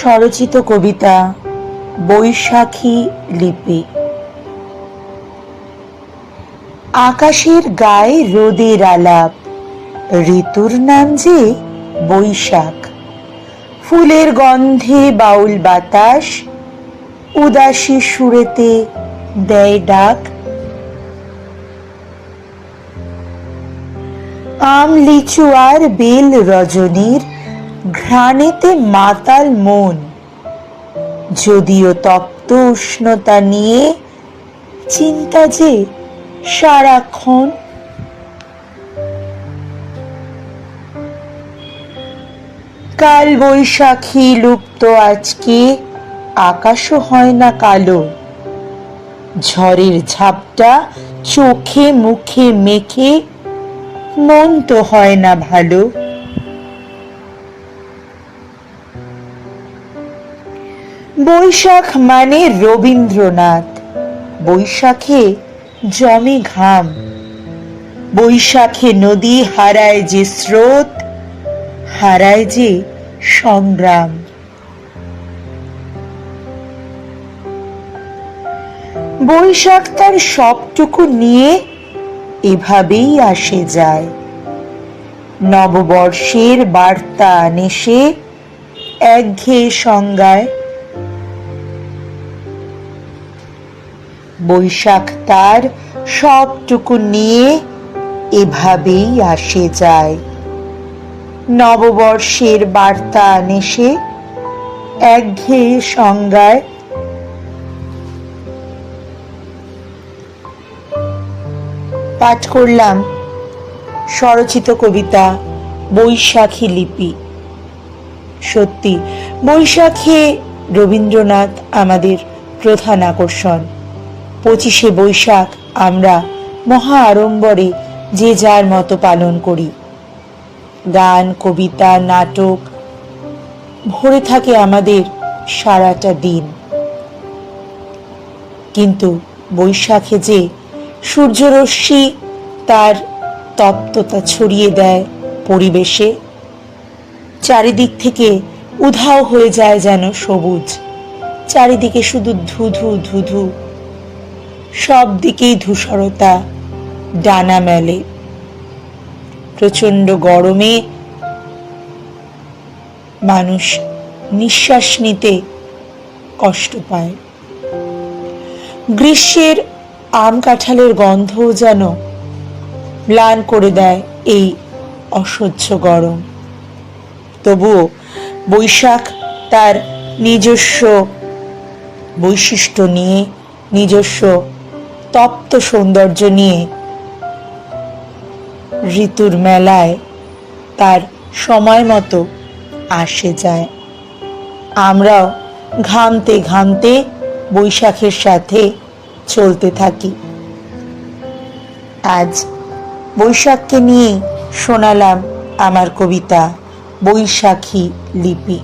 স্বরচিত কবিতা বৈশাখী লিপি। আকাশের গায়ে রোদের আলাপ, ঋতুর নাম যে বৈশাখ। ফুলের গন্ধে বাউল বাতাস, উদাসী সুরেতে দেয় ডাক। আম লিচু আর বেল রজনীর ঘ্রাণেতে মাতাল মন। যদিও তপ্ত উষ্ণতা নিয়ে চিন্তা যে সারাক্ষণ। কাল বৈশাখী লুপ্ত, আজকে আকাশও হয় না কালো। ঝড়ের ঝাপটা চোখে মুখে মেখে মন তো হয় না ভালো। বৈশাখ মানে রবীন্দ্রনাথ। বৈশাখে জমে ঘাম। বৈশাখে নদী হারায় যে স্রোত, হারায় যে সংগ্রাম। বৈশাখ তার সবটুকু নিয়ে এভাবেই আসে যায়। নববর্ষের বার্তা আনে সে একঘেয়ে সংজ্ঞায় বৈশাখ তার সবটুকু নিয়ে এভাবেই আসে যায়। নববর্ষের বার্তা আনে সে একঘেয়ে সংজ্ঞায়। পাঠ করলাম স্বরচিত কবিতা, বৈশাখী লিপি। সত্যি, বৈশাখে রবীন্দ্রনাথ আমাদের প্রধান আকর্ষণ। পঁচিশে বৈশাখ আমরা মহা আড়ম্বরে যে যার মতো পালন করি। গান, কবিতা, নাটক, ভরে থাকে আমাদের সারাটা দিন। কিন্তু বৈশাখে যে সূর্যরশ্মি তার তপ্ততা ছড়িয়ে দেয় পরিবেশে, চারিদিক থেকে উধাও হয়ে যায় যেন সবুজ। চারিদিকে শুধু ধুধু ধুধু সব দিকেই ধূসরতা, ডানা মেলে। প্রচণ্ড গরমে মানুষ নিঃশ্বাস নিতে কষ্ট পায়। গ্রীষ্মের আম কাঁঠালের গন্ধও যেন ম্লান করে দেয় এই অসহ্য গরম। তবুও বৈশাখ তার নিজস্ব বৈশিষ্ট্য নিয়ে নিজস্ব তপ্ত সৌন্দর্য নিয়ে ঋতুর মেলায় তার সময় মতো আসে যায়। আমরাও ঘামতে ঘামতে বৈশাখের সাথে চলতে থাকি। আজ বৈশাখকে নিয়ে শোনালাম আমার কবিতা বৈশাখী লিপি।